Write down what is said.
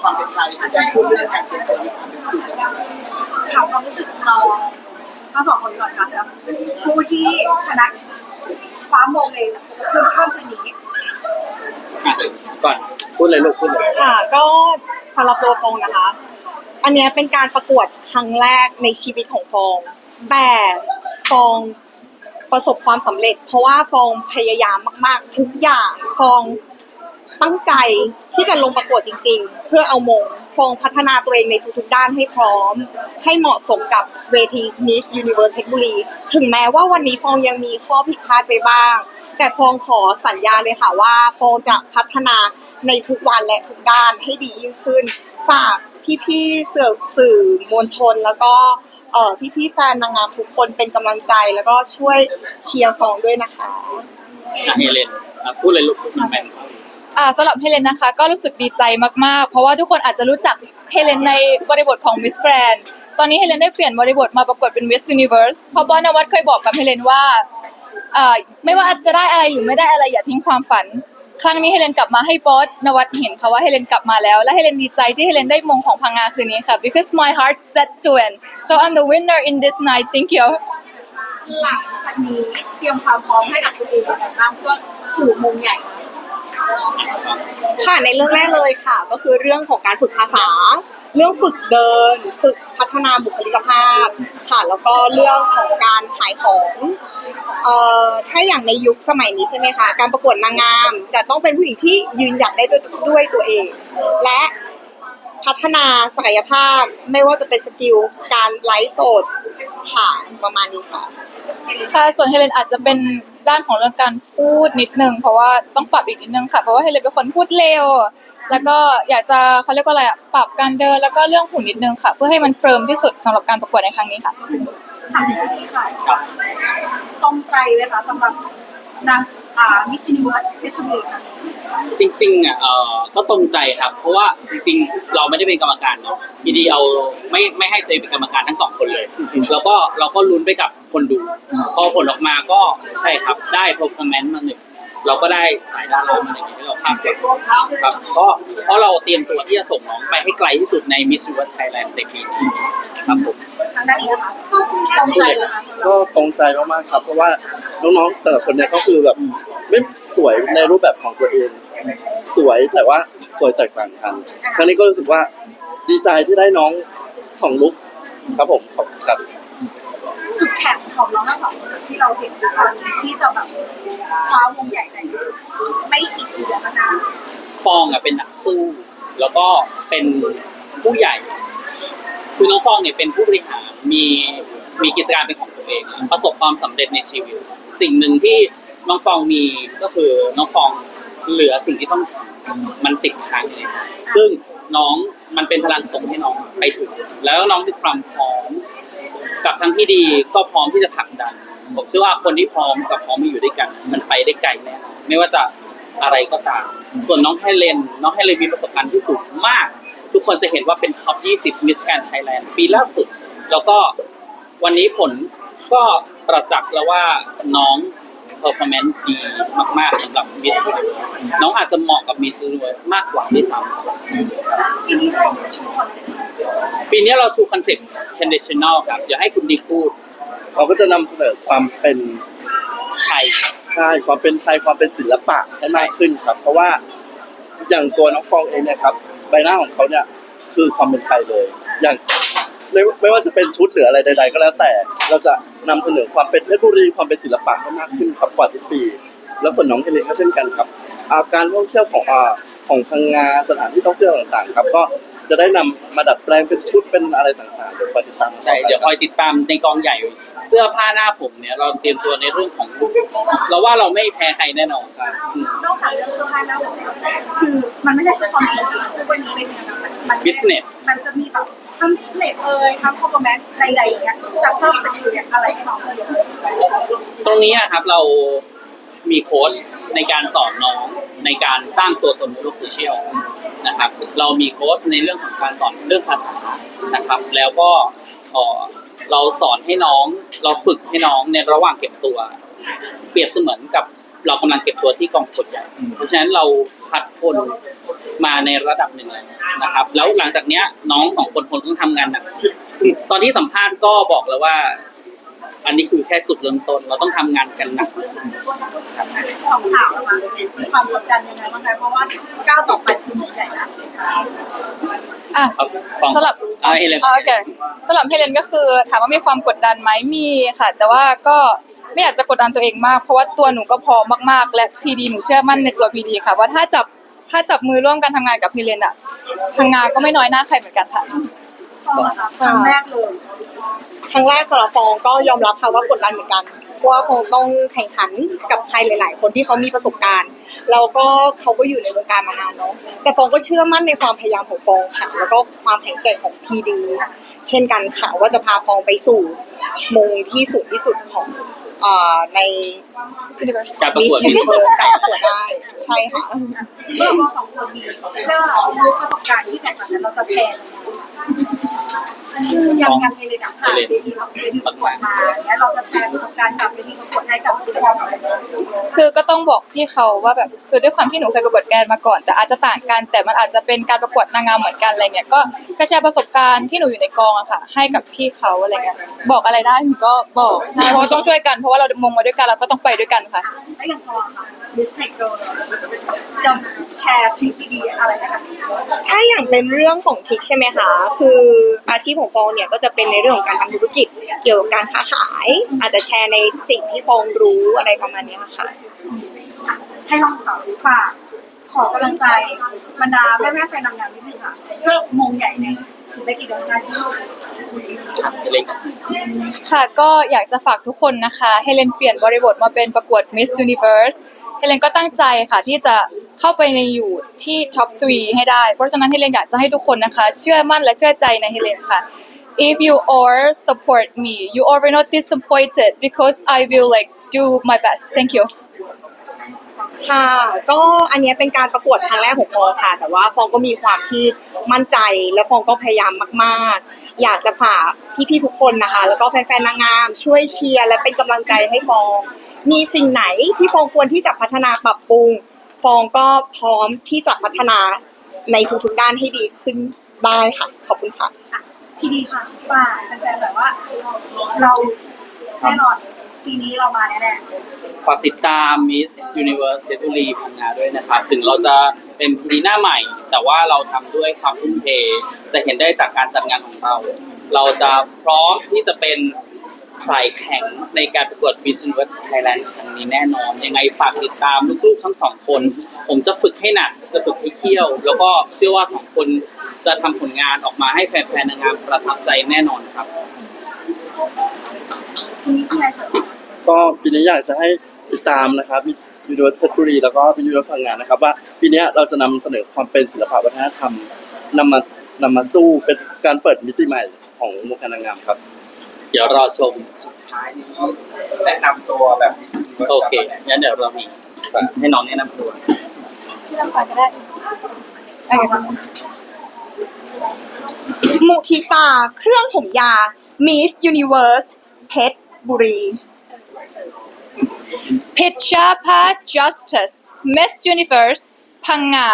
ความเป็นไทยที่จะพูดเรื่องการเปลี่ยนแปลงในความเป็นสื่อถามความรู้สึกน้องทั้งสองคนก่อนค่ะแล้วผู้ที่ชนะคว้ามงในเพิ่มเพิ่มคืนนี้ก่อนพูดเลยลูกพูดเลยค่ะ ก็สำหรับตัวฟองนะคะ อันเนี้ยเป็นการประกวดครั้งแรกในชีวิตของฟอง แต่ฟองประสบความสำเร็จ เพราะว่าฟองพยายามมาก ๆ ทุกอย่างฟอง ตั้งใจที่จะลงประกวดจริง ๆ เพื่อเอามงฟองพัฒนาตัวเองในทุกๆด้านให้พร้อม ให้เหมาะสมกับเวที Miss Universe เพชรบุรี ถึงแม้ว่าวันนี้ฟองยังมีข้อผิดพลาดไปบ้าง แต่ฟองขอสัญญาเลยค่ะว่าฟองจะพัฒนาในทุกวันและทุกด้านให้ดียิ่งขึ้น ฝากพี่ๆสื่อสื่อมวลชน แล้วก็เอ่อพี่ๆแฟนนางงามทุกคนเป็นกำลังใจ แล้วก็ช่วยเชียร์ฟองด้วยนะคะ อะเฮเลนอะพูดเลยลูกพูดเหมือนแม่ อ่าสำหรับเฮเลนนะคะ ก็รู้สึกดีใจมากๆ เพราะว่าทุกคนอาจจะรู้จักเฮเลนในบริบทของ Miss Grand ตอนนี้เฮเลนได้เปลี่ยนบริบทมาประกวดเป็น Miss Universe เพราะบอสนวัตเคยบอกกับเฮเลนว่าอ่าไม่ว่าจะได้อะไรหรือไม่ได้อะไรอย่าทิ้งความฝัน ครั้งนี้เฮเลนกลับมาให้บอสนวัตเห็นค่ะว่าเฮเลนกลับมาแล้ว และเฮเลนดีใจที่เฮเลนได้มงของพังงาคืนนี้ค่ะ because my heart set to end so I'm the winner in this night thank you หลังจากนี้เตรียมความพร้อมให้กับตัวเองยังไงบ้างเพื่อสู่มงใหญ่ ค่ะในเรื่องแรกเลยค่ะ ก็คือเรื่องของการฝึกภาษา เรื่องฝึกเดิน ฝึกพัฒนาบุคลิกภาพ ค่ะ แล้วก็เรื่องของการขายของเอ่อถ้าอย่างในยุคสมัยนี้ใช่ไหมคะการประกวดนางงาม จะต้องเป็นผู้หญิงที่ยืนหยัดได้ด้วยด้วยตัวเอง และพัฒนาศักยภาพไม่ว่าจะเป็นสกิลการไลฟ์สดค่ะประมาณนี้ค่ะ ค่ะส่วนเฮเลนอาจจะเป็น ด้านของเรื่องการพูดนิดนึงเพราะว่าต้องปรับอีกนิดนึงค่ะ เพราะว่าเฮเลนเป็นคนพูดเร็ว แล้วก็อยากจะเขาเรียกว่าอะไรอะปรับการเดินแล้วก็เรื่องหุ่นนิดนึงค่ะ เพื่อให้มันเฟิร์มที่สุดสำหรับการประกวดในครั้งนี้ค่ะ ถามที่นี้ค่ะตรงใจไหมคะสำหรับนางอ่า มิชชันนิเวิร์สเพชรบุรีค่ะจริงๆอะเออก็ตรงใจครับ เพราะว่าจริง ๆ เราไม่ได้เป็นกรรมการเนาะทีดีเอาไม่ไม่ให้ตัวเองเป็นกรรมการทั้งสองคนเลย แล้วก็เราก็ลุ้นไปกับคนดู พอผลออกมาก็ใช่ครับได้ performance มาหนึ่งเราก็ได้สายดารามาหนึ่งอย่างที่เราคาดหวังครับเพราะเพราะเราเตรียมตัวที่จะส่งน้องไปให้ไกลที่สุดใน Miss Universe Thailand ในปีนี้ครับผมทางด้านนี้นะคะตรงใจนะคะสำหรับก็ตรงใจมากๆครับเพราะว่า น้องๆแต่ละคนเนี่ยก็คือแบบไม่สวยในรูปแบบของตัวเอง สวยแต่ว่าสวยแตกต่างกันครั้งนี้ก็รู้สึกว่าดีใจที่ได้น้องสองลุกครับผมขอบคุณครับจุดแข็งของน้องทั้งสองคนที่เราเห็นตอนนี้ที่จะแบบคว้าวงใหญ่ในไม่อีกเดือนข้างหน้าฟองอะเป็นนักสู้ แล้วก็เป็นผู้ใหญ่คือน้องฟองเนี่ยเป็นผู้บริหารมีมีกิจการเป็นของตัวเอง ประสบความสำเร็จในชีวิต สิ่งหนึ่งที่น้องฟองมีก็คือน้องฟองเหลือสิ่งที่ต้องทำมันติดค้างอยู่ในใจซึ่งน้องมันเป็นพลังส่งให้น้องไปถึง แล้วน้องมีความพร้อม กับทั้งที่ดีก็พร้อมที่จะผลักดันผมเชื่อว่าคนที่พร้อมกับพร้อมมาอยู่ด้วยกัน มันไปได้ไกลแน่นอนไม่ว่าจะอะไรก็ตาม ส่วนน้องไฮเลนน้องไฮเลนมีประสบการณ์ที่สูงมาก ทุกคนจะเห็นว่าเป็นท็อป 20 Miss Grand Thailand ปีล่าสุด แล้วก็วันนี้ผล ก็ประจักษ์แล้วว่าน้อง performance ดีมาก ๆสำหรับ Miss Universe น้องอาจจะเหมาะกับ Miss Universe มากกว่าด้วยซ้ำปีนี้เราชูคอนเซ็ปต์ปีนี้เราชูคอนเซ็ปต์ traditional ครับ เดี๋ยวให้คุณดิกพูดเราก็จะนำเสนอความเป็นไทยใช่ความเป็นไทยความเป็นศิลปะให้มากขึ้นครับ เพราะว่าอย่างตัวน้องฟองเองเนี่ยครับใบหน้าของเขาเนี่ยคือความเป็นไทยเลย อย่างไม่ไม่ว่าจะเป็นชุดหรืออะไรใด ๆ ก็แล้วแต่ เราจะ นำเสนอความเป็นเพชรบุรีความเป็นศิลปะให้มากขึ้นครับกว่าทุกปี แล้วส่วนน้องเฮเลนก็เช่นกันครับอ่าการท่องเที่ยวของอ่าของพังงาสถานที่ท่องเที่ยวต่างๆ ครับก็จะได้นำมาดัดแปลงเป็นชุดเป็นอะไรต่างๆเดี๋ยวคอยติดตามใช่ เดี๋ยวคอยติดตามในกองใหญ่ เสื้อผ้าหน้าผมเนี่ยเราเตรียมตัวในเรื่องของลุคเราว่าเราไม่แพ้ใครแน่นอนครับอืม นอกจากเรื่องเสื้อผ้าหน้าผมแล้วคือมันไม่ใช่แค่ความสวยช่วงนี้เป็นยังไงมันมัน business มันจะมีแบบ ทั้งบิสเนสเอ่ยทั้งคอมเมนต์ใดๆอย่างเงี้ยจะเพิ่มสกิลเนี่ยอะไรให้น้องเลยตรงนี้นะครับเรามีโค้ชในการสอนน้องในการสร้างตัวตนในโลกโซเชียลนะครับ เรามีโค้ชในเรื่องของการสอนเรื่องภาษานะครับ แล้วก็เราสอนให้น้องเราฝึกให้น้องในระหว่างเก็บตัว เปรียบเสมือนกับเรากำลังเก็บตัวที่กองประกดใหญ่เพราะฉะนั้นเราคัดคน มาในระดับหนึ่งแล้วนะครับ แล้วหลังจากเนี้ยน้องสองคนคนต้องทำงานหนักตอนที่สัมภาษณ์ก็บอกแล้วว่า อันนี้คือแค่จุดเริ่มต้นเราต้องทำงานกันหนักสองสาวนะคะมีความกดดันยังไงบ้างคะเพราะว่าก้าวต่อไปคือใหญ่นะอะครับฟังสำหรับอ่าเฮเลนอ๋อโอเคสำหรับเฮเลนก็คือ ถามว่ามีความกดดันไหมมีค่ะ แต่ว่าก็ไม่อยากจะกดดันตัวเองมาก เพราะว่าตัวหนูก็พร้อมมากๆ และพีดีหนูเชื่อมั่นในตัวพีดีค่ะ ว่าถ้าจับ ถ้าจับมือร่วมกันทำงานกับพีเรนอะทางงานก็ไม่น้อยหน้าใครเหมือนกันค่ะ ครั้งแรกเลย ครั้งแรกสำหรับฟองก็ยอมรับค่ะว่ากดดันเหมือนกันเพราะว่าฟองต้องแข่งขันกับใครหลาย ๆ คนที่เขามีประสบการณ์ แล้วก็เขาก็อยู่ในวงการมานานเนาะแต่ฟองก็เชื่อมั่นในความพยายามของฟองค่ะ แล้วก็ความแข็งแกร่งของพีดีเช่นกันค่ะว่าจะพาฟองไปสู่มงที่สูงที่สุดของ เอ่อใน Universe การประมิสกวดยูนิเวิร์สการประกวดได้ใช่ค่ะ เมื่อเราสองคนมีเรื่องของประสบการณ์ที่แตกต่างกันเราจะแชร์ อย่างอย่างเฮเลนผ่านเวทีของเวทีประกวดมาเนี่ยเราจะแชร์ประสบการณ์กับเวทีประกวดให้กับทุกคนคือก็ต้องบอกพี่เขาว่าแบบคือด้วยความที่หนูเคยประกวดแกนมาก่อน แต่อาจจะต่างกันแต่มันอาจจะเป็นการประกวดนางงามเหมือนกันอะไรเงี้ยก็กระแชร์ประสบการณ์ที่หนูอยู่ในกองอะค่ะ ให้กับพี่เขาอะไรเงี้ยบอกอะไรได้หนูก็บอกเพราะต้องช่วยกันเพราะว่าเรามงมาด้วยกันเราก็ต้องไปด้วยกันค่ะแล้วอย่างพอค่ะบิสเนสโดจะแชร์ทริคดีๆอะไรให้กับถ้าอย่างเป็นเรื่องของทิกใช่ไหมคะคืออาชีพของฟองเนี่ยก็จะเป็นในเรื่องของการทำธุรกิจเกี่ยวกับการค้าขาย อาจจะแชร์ในสิ่งที่ฟองรู้อะไรประมาณเนี้ยค่ะให้ลองฝากฝากขอกำลังใจบรรดาแม่แม่ๆแฟนนางงามนิดนึงค่ะเพื่อมงใหญ่ในถึงได้กี่เดือนหน้าที่ครับเฮเลนค่ะก็อยากจะฝากทุกคนนะคะเฮเลนเปลี่ยนบริบทมาเป็นประกวด Miss Universe เฮเลนก็ตั้งใจค่ะที่จะ เข้าไปในอยู่ที่ท็อป3ให้ได้ เพราะฉะนั้นเฮเลนอยากจะให้ทุกคนนะคะ เชื่อมั่นและเชื่อใจในเฮเลนค่ะ if you all support me you all will not disappointed because I will like do my best thank you ค่ะก็อันเนี้ยเป็นการประกวดครั้งแรกของฟองค่ะ แต่ว่าฟองก็มีความที่มั่นใจและฟองก็พยายามมาก ๆ อยากจะฝากพี่ๆทุกคนนะคะ แล้วก็แฟนๆนางงาม ช่วยเชียร์และเป็นกำลังใจให้ฟอง มีสิ่งไหนที่ฟองควรที่จะพัฒนาปรับปรุง ฟองก็พร้อมที่จะพัฒนาในทุกๆด้านให้ดีขึ้นได้ค่ะ ขอบคุณค่ะ พี่ดีค่ะฝากแฟนๆแบบว่าเราแน่นอนปีนี้เรามาแน่ๆฝากติดตาม Miss Universe เซตุรีพังงาด้วยนะครับ ถึงเราจะเป็นพีหน้าใหม่ แต่ว่าเราทำด้วยความทุ่มเท จะเห็นได้จากการจัดงานของเรา เราจะพร้อมที่จะเป็น สายแข็งในการประกวด Miss Universe Thailand ครั้งนี้แน่นอน ยังไงฝากติดตามลูกๆทั้งสองคน ผมจะฝึกให้หนัก จะฝึกให้เขี้ยว แล้วก็เชื่อว่าสองคนจะทำผลงานออกมาให้แฟนๆนางงามประทับใจแน่นอนครับ ทีนี้ที่นายเสริมก็ปีนี้อยากจะให้ติดตามนะครับยูนิเวอร์สเพชรบุรีแล้วก็ยูนิเวอร์สพังงานนะครับว่าปีนี้เราจะนำเสนอความเป็นศิลปะวัฒนธรรมนำมานำมาสู้เป็นการเปิดมิติใหม่ของวงการนางงามครับ เดี๋ยวรอชมสุดท้ายนี้แนะนำตัวแบบมิสซิเวิร์สโอเคงั้นเดี๋ยวเรามีให้น้องแนะนำตัวที่เราฝากก็ได้มุทิตา เครื่องถมยา Miss Universe เพชรบุรี Pitchapa Justice Miss Universe พังงา